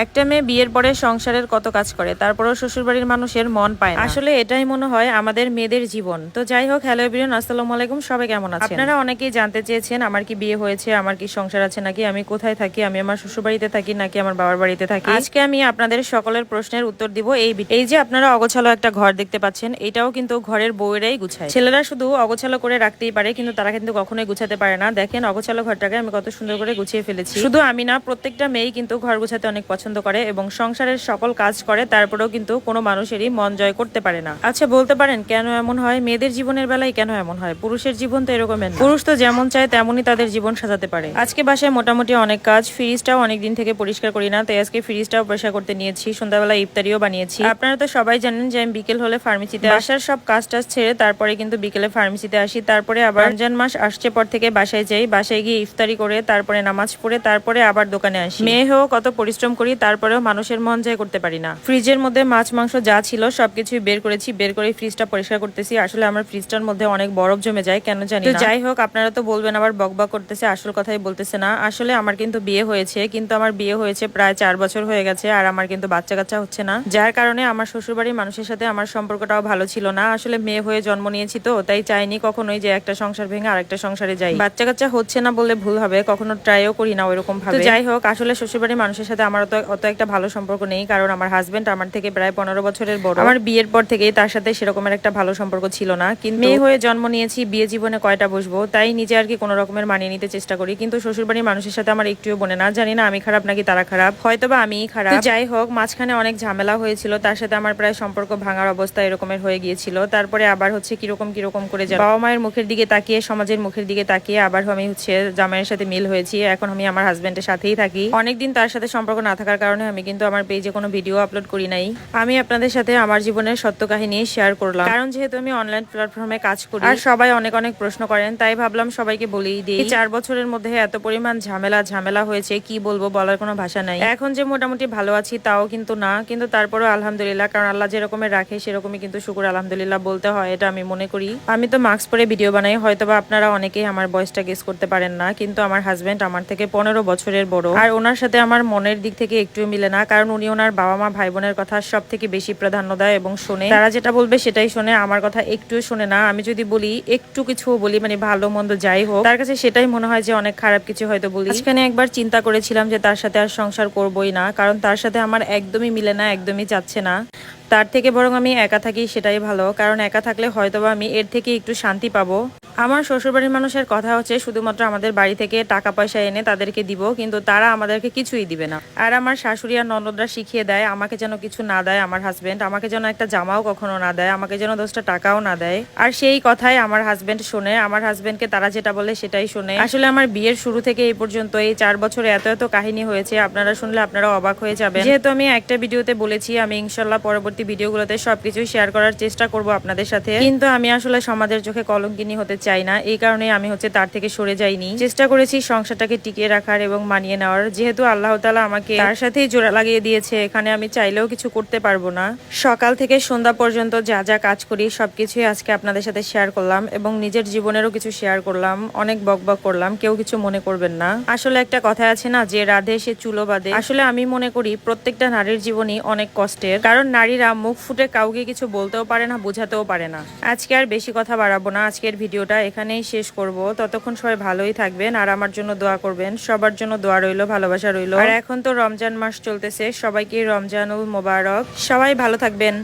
একটা মেয়ে বিয়ের পরে সংসারের কত কাজ করে তারপরেও শ্বশুরবাড়ির মানুষের মন পায় আসলে এটাই মনে হয় আমাদের মেয়েদের জীবন। তো যাই হোক হ্যালো এভরিওয়ান আসসালামু আলাইকুম সবাই কেমন আছেন? আপনারা অনেকেই জানতে চেয়েছেন আমার কি বিয়ে হয়েছে আমার কি সংসার আছে নাকি আমি কোথায় থাকি আমি আমার শ্বশুরবাড়িতে থাকি নাকি আমার বাবার বাড়িতে থাকি? আজকে আমি আপনাদের সকলের প্রশ্নের উত্তর দিব এই এই যে আপনারা অগোছালো একটা ঘর দেখতে পাচ্ছেন এটাও কিন্তু ঘরের বউয়েরাই গুছায়। ছেলেরা শুধু অগোছালো করে রাখতেই পারে কিন্তু তারা কিন্তু কখনোই গুছাতে পারে না। দেখেন অগোছালো ঘরটাকে আমি কত সুন্দর করে গুছিয়ে ফেলেছি। শুধু আমি না প্রত্যেকটা মেয়েই কিন্তু ঘর গুছাতে অনেক পছন্দ করে এবং সংসারের সকল কাজ করে, তারপরেও কিন্তু কোনো মানুষেরই মন জয় করতে পারে না। আচ্ছা বলতে পারেন, কেন এমন হয়? মেয়েদের জীবনের বেলায় কেন এমন হয়? পুরুষের জীবন তো এরকমের পুরুষ তো যেমন চায়, তেমনই তাদের জীবন সাজাতে পারে। আজকে বাসায় মোটামুটি অনেক কাজ, ফ্রিজটাও অনেক দিন থেকে পরিষ্কার করি না, তাই আজকে ফ্রিজটাও পরিষ্কার করতে নিয়েছি, সন্ধ্যাবেলা ইফতারিও বানিয়েছি। আপনারা তো সবাই জানেন যে আমি বিকেল হলে ফার্মেসিতে বাসার সব কাজ টাজ ছেড়ে তারপরে কিন্তু বিকেলে ফার্মেসিতে আসি। তারপরে আবার রমজান মাস আসছে পর থেকে বাসায় যাই। বাসায় গিয়ে ইফতারি করে, তারপরে নামাজ পড়ে, তারপরে আবার দোকানে আসি। মেয়ে হয়েও কত পরিশ্রম করি তারপরেও মানুষের মন জয় করতে পারি না। ফ্রিজের মধ্যে মাছ মাংস যা ছিল সবকিছুই বের করেছি বের করে ফ্রিজটা পরিষ্কার করতেছি। আসলে আমার ফ্রিজটার মধ্যে অনেক বরফ জমে যায় কেন জানি না। যাই হোক আপনারা তো বলবেন আবার বকবক করতেছে আসল কথাই বলতেছে না। আসলে আমার কিন্তু বিয়ে হয়েছে কিন্তু আমার বিয়ে হয়েছে প্রায় চার বছর হয়ে গেছে আর আমার কিন্তু বাচ্চা কাচ্চা হচ্ছে না। যার কারণে আমার শ্বশুরবাড়ির মানুষের সাথে আমার সম্পর্কটাও ভালো ছিল না। আসলে মেয়ে হয়ে জন্ম নিয়েছি তো তাই চাইনি কখনোই যে একটা সংসার ভেঙে আরেকটা সংসারে যাই। বাচ্চা কাচ্চা হচ্ছে না বলে ভুল হবে কখনো ট্রাইও করি না ওইরকম ভাবে যাই হোক আসলে শ্বশুরবাড়ির মানুষের সাথে আমার অত একটা ভালো সম্পর্ক নেই, কারণ আমার হাজবেন্ড আমার থেকে প্রায় পনেরো বছরের বড়। আমার বিয়ের পর থেকেই তার সাথে সেরকমের একটা ভালো সম্পর্ক ছিল না। কিন্তু মেয়ে হয়ে জন্ম নিয়েছি, বিয়ে জীবনে কয়টা বসবো, তাই নিজে আর কি কোনো রকমের মানিয়ে নিতে চেষ্টা করি। কিন্তু শ্বশুরবাড়ির মানুষের সাথে আমার একটুও বনে না, জানি না আমি খারাপ নাকি তারা খারাপ হয়তো বা আমিই খারাপ। যাই হোক, মাঝখানে অনেক ঝামেলা হয়েছিল, তার সাথে আমার প্রায় সম্পর্ক ভাঙার অবস্থা এরকমের হয়ে গিয়েছিল। তারপরে আবার হচ্ছে কীরকম কীরকম করে যাবে বাবা মায়ের মুখের দিকে তাকিয়ে, সমাজের মুখের দিকে তাকিয়ে আবার আমি হচ্ছে জামাইয়ের সাথে মিল হয়েছি। এখন আমি আমার হাজবেন্ডের সাথেই থাকি। অনেকদিন তার সাথে সম্পর্ক না থাকার কারণে আমি কিন্তু আমার পেজে কোনো ভিডিও আপলোড করি নাই। আমি আপনাদের সাথে আমার জীবনের সত্য কাহিনী শেয়ার করলাম। কারণ যেহেতু আমি অনলাইন প্ল্যাটফর্মে কাজ করি, আর সবাই অনেক অনেক প্রশ্ন করেন, তাই ভাবলাম সবাইকে বলেই দিই। চার বছরের মধ্যে এত পরিমাণ ঝামেলা ঝামেলা হয়েছে, কি বলব বলার কোনো ভাষা নাই। এখন যে মোটামুটি ভালো আছি তাও কিন্তু না, কিন্তু তারপরেও আলহামদুলিল্লাহ, কারণ আল্লাহ যেরকমের রাখে, সেরকমই কিন্তু শুকুর আলহামদুলিল্লাহ বলতে হয়, এটা আমি মনে করি। আমি তো মাস্ক পরে ভিডিও বানাই, হয়তোবা আপনারা অনেকেই আমার বয়সটা গেস করতে পারেন না, কিন্তু আমার হাজবেন্ড আমার থেকে পনেরো বছরের বড়। আর ওনার সাথে আমার মনের দিক থেকে একটু মিলে না, কারণ উনি ওনার বাবা মা ভাই বোনের কথা সব থেকে বেশি প্রাধান্য দেয় এবং শোনে। তারা যেটা বলবে সেটাই শোনে, আমার কথা একটু শোনে না। আমি যদি বলি, একটু কিছু বলি মানে ভালো মন্দ যাই হোক, তার কাছে সেটাই মনে হয় যে অনেক খারাপ কিছু হয়তো বলি। সেখানে একবার চিন্তা করেছিলাম যে তার সাথে আর সংসার করবই না, কারণ তার সাথে আমার একদমই মিলে না, একদমই চাচ্ছে না। তার থেকে বরং আমি একা থাকি সেটাই ভালো, কারণ একা থাকলে হয়তোবা আমি এর থেকে একটু শান্তি পাবো। আমার শ্বশুরবাড়ির মানুষের কথা হচ্ছে শুধুমাত্র আমাদের বাড়ি থেকে টাকা পয়সা এনে তাদেরকে দিব, কিন্তু তারা আমাদেরকে কিছুই দিবে না। আর আমার শাশুড়ি আর ননদরা শিখিয়ে দেয়, আমাকে যেন কিছু না দেয় আমার হাজবেন্ড আমাকে যেন একটা জামাও কখনো না দেয়, আমাকে যেন দশটা টাকাও না দেয়। আর সেই কথাই আমার হাজবেন্ড শোনে, আমার হাজবেন্ডকে তারা যেটা বলে সেটাই শোনে। আসলে আমার বিয়ের শুরু থেকে এই পর্যন্ত এই চার বছরে এত এত কাহিনী হয়েছে, আপনারা শুনলে আপনারা অবাক হয়ে যাবেন। যেহেতু আমি একটা ভিডিওতে বলেছি, আমি ইনশাল্লাহ পরবর্তী ভিডিওগুলোতে সবকিছু শেয়ার করার চেষ্টা করব আপনাদের সাথে। কিন্তু আমি আসলে সমাজের চোখে কলঙ্কিনী হতে চাই না। এই কারণে আমি হচ্ছে তার থেকে সরে যাইনি। চেষ্টা করেছি সংসারটাকে টিকিয়ে রাখার এবং মানিয়ে নেওয়ার। যেহেতু আল্লাহ তালা আমাকে তার সাথেই জোড়া লাগিয়ে দিয়েছে, এখানে আমি চাইলেও কিছু করতে পারব না। সকাল থেকে সন্ধ্যা পর্যন্ত যা যা কাজ করি, সবকিছুই আজকে আপনাদের সাথে শেয়ার করলাম এবং নিজের জীবনেরও কিছু শেয়ার করলাম। অনেক বকবক করলাম, কেউ কিছু মনে করবেন না। আসলে একটা কথা আছে না, যে রাধে সে চুলো বাঁধে। আসলে আমি মনে করি প্রত্যেকটা নারীর জীবনই অনেক কষ্টের, কারণ নারীরা মুখ ফুটে কাউকে কিছু বলতেও পারে না, বোঝাতেও পারে না। আজকে আর বেশি কথা বাড়াবো না, আজকের ভিডিওটা এখানেই শেষ করব। ততক্ষণ সবাই ভালোই থাকবেন আর আমার জন্য দোয়া করবেন। সবার জন্য দোয়া রইল, ভালোবাসা রইল। আর এখন তো রমজান মাস চলতেছে। সবাইকে রমজানুল মোবারক। সবাই ভালো থাকবেন।